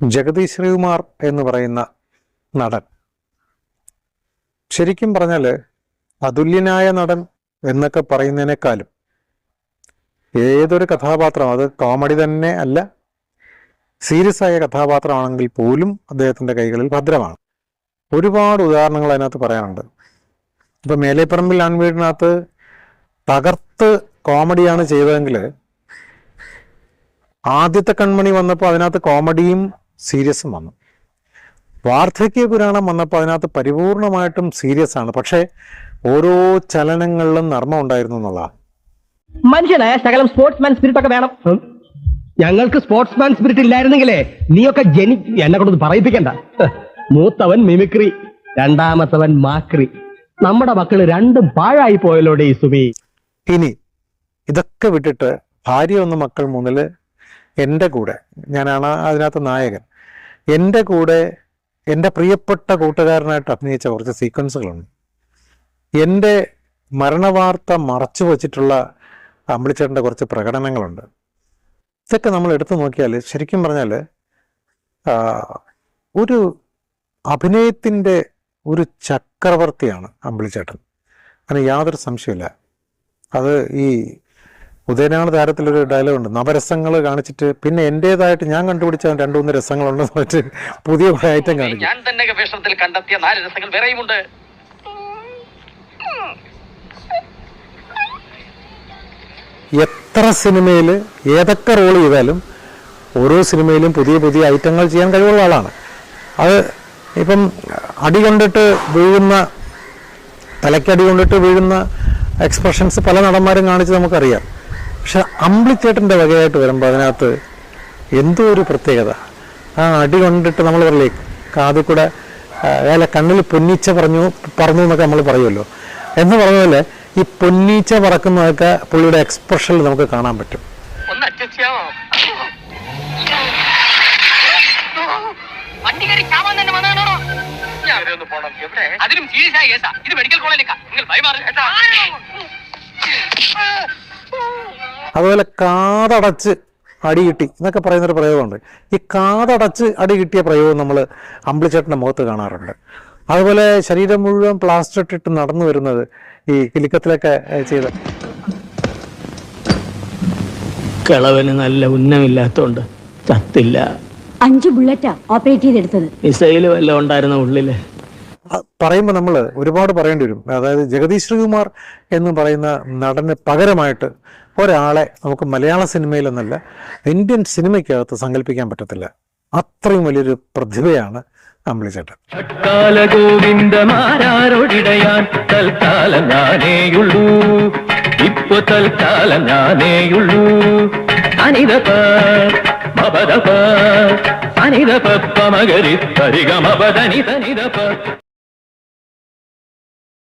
ജഗതി ശ്രീകുമാർ എന്ന് പറയുന്ന നടൻ. ശരിക്കും പറഞ്ഞാൽ അതുല്യനായ നടൻ എന്നൊക്കെ പറയുന്നതിനേക്കാളും ഏതൊരു കഥാപാത്രം അത് കോമഡി തന്നെ അല്ല സീരിയസ് ആയ കഥാപാത്രമാണെങ്കിൽ പോലും അദ്ദേഹത്തിന്റെ കൈകളിൽ ഭദ്രമാണ്. ഒരുപാട് ഉദാഹരണങ്ങൾ അതിനകത്ത് പറയാനുണ്ട്. ഇപ്പൊ മേലേപ്പറമ്പിൽ ആൺവീടിനകത്ത് തകർത്ത് കോമഡിയാണ് ചെയ്തതെങ്കിൽ ആദ്യത്തെ കൺമണി വന്നപ്പോൾ അതിനകത്ത് കോമഡിയും സീരിയസും വന്നു. വാർദ്ധക്യ പുരാണം വന്നപ്പോൾ അതിനകത്ത് പരിപൂർണമായിട്ടും സീരിയസ് ആണ്. പക്ഷേ ഓരോ ചലനങ്ങളിലും നർമ്മം ഉണ്ടായിരുന്നു എന്നുള്ളതാണ് മനുഷ്യനായ ശകലം സ്പോർട്സ്മാൻ സ്പിരിറ്റ് ഒക്കെ വേണം ഞങ്ങൾക്ക് സ്പോർട്സ്മാൻ സ്പിരിറ്റ് ഇല്ലായിരുന്നെങ്കിലേ നീയൊക്കെ ജനി എന്നെ കൊണ്ടൊന്ന് പറയിപ്പിക്കണ്ട. മൂത്തവൻ മിമിക്രി രണ്ടാമത്തവൻ മാക്രി. നമ്മുടെ മക്കൾ രണ്ടും പാഴായി പോയല്ലോടെ ഈ സുമി. ഇനി ഇതൊക്കെ വിട്ടിട്ട് ഭാര്യ ഒന്ന് മക്കൾ മൂന്നിൽ എന്റെ കൂടെ ഞാനാണ് അതിനകത്ത് നായകൻ. എന്റെ കൂടെ എന്റെ പ്രിയപ്പെട്ട കൂട്ടുകാരനായിട്ട് അഭിനയിച്ച കുറച്ച് സീക്വൻസുകളുണ്ട്. എന്റെ മരണവാർത്ത മറച്ചു വച്ചിട്ടുള്ള അമ്പിളിച്ചേട്ടന്റെ കുറച്ച് പ്രകടനങ്ങളുണ്ട്. ഇതൊക്കെ നമ്മൾ എടുത്തു നോക്കിയാൽ ശരിക്കും പറഞ്ഞാൽ ഒരു അഭിനയത്തിന്റെ ഒരു ചക്രവർത്തിയാണ് അമ്പിളിച്ചേട്ടൻ. അതിന് യാതൊരു സംശയമില്ല അത് ഈ ഉദയനാണ് താരത്തിലൊരു ഡയലോഗ് ഉണ്ട്. നവരസങ്ങൾ കാണിച്ചിട്ട് പിന്നെ എന്റേതായിട്ട് ഞാൻ കണ്ടുപിടിച്ച രണ്ടു മൂന്ന് രസങ്ങളുണ്ടെന്ന് വെച്ച് പുതിയ കുറെ ഐറ്റം കാണിക്കും. ഞാൻ തന്നെ ഗവേഷണത്തിൽ കണ്ടെത്തിയ നാല് രസങ്ങൾ വേറെയുമുണ്ട് എത്ര സിനിമയിൽ ഏതൊക്കെ റോൾ ചെയ്താലും ഓരോ സിനിമയിലും പുതിയ പുതിയ ഐറ്റങ്ങൾ ചെയ്യാൻ കഴിവുള്ള ആളാണ്. അത് ഇപ്പം അടി കൊണ്ടിട്ട് വീഴുന്ന തലയ്ക്കടി കൊണ്ടിട്ട് വീഴുന്ന എക്സ്പ്രഷൻസ് പല നടന്മാരും കാണിച്ച് നമുക്കറിയാം. പക്ഷെ അമ്പിളിച്ചേട്ടന്റെ വകയായിട്ട് വരുമ്പോൾ അതിനകത്ത് എന്തോ ഒരു പ്രത്യേകത. ആ അടി കൊണ്ടിട്ട് നമ്മൾ പറയില്ലേ കാതിൽ കൂടെ അയാളെ കണ്ണിൽ പൊന്നീച്ച പറഞ്ഞു പറഞ്ഞു എന്നൊക്കെ നമ്മൾ പറയുമല്ലോ. എന്ന് പറഞ്ഞ പോലെ ഈ പൊന്നീച്ച പറക്കുന്നതൊക്കെ പുള്ളിയുടെ എക്സ്പ്രഷനിൽ നമുക്ക് കാണാൻ പറ്റും. അതിനും സീരിയസ് ആയി ഇത് മെഡിക്കൽ കോളേജിലേക്കാ നിങ്ങൾ ഭയമാറി അതുപോലെ കാതടച്ച് അടി കിട്ടി എന്നൊക്കെ പറയുന്നൊരു പ്രയോഗമുണ്ട്. ഈ കാതടച്ച് അടി കിട്ടിയ പ്രയോഗം നമ്മൾ അമ്പിളിച്ചേട്ടന്റെ മുഖത്ത് കാണാറുണ്ട്. അതുപോലെ ശരീരം മുഴുവൻ പ്ലാസ്റ്റർ ഇട്ടിട്ട് നടന്നു വരുന്നത് ഈ കിലുക്കത്തിലൊക്കെ ചെയ്ത കിളവന് നല്ല ഉന്നമില്ലാത്തോണ്ട് ചത്തില്ല. അഞ്ച് ബുള്ളറ്റാ ഓപ്പറേറ്റ് ചെയ്തെടുത്തത്. മിസൈൽ വല്ലതും ഉണ്ടായിരുന്ന ഉള്ളിൽ? പറയുമ്പോൾ നമ്മൾ ഒരുപാട് പറയേണ്ടി വരും. അതായത് ജഗദീഷ് ശ്രീകുമാർ എന്ന് പറയുന്ന നടന് പകരമായിട്ട് ഒരാളെ നമുക്ക് മലയാള സിനിമയിലെന്നല്ല ഇന്ത്യൻ സിനിമയ്ക്കകത്ത് സങ്കല്പിക്കാൻ പറ്റത്തില്ല. അത്രയും വലിയൊരു പ്രതിഭയാണ് അമ്പിളിച്ചേട്ടൻ കാലഗോവിന്ദമാരാരോടിടയാൻ തൽക്കാലം ഞാനേയുള്ളൂ. ഇപ്പൊ തൽക്കാലം ഞാനേയുള്ളൂ.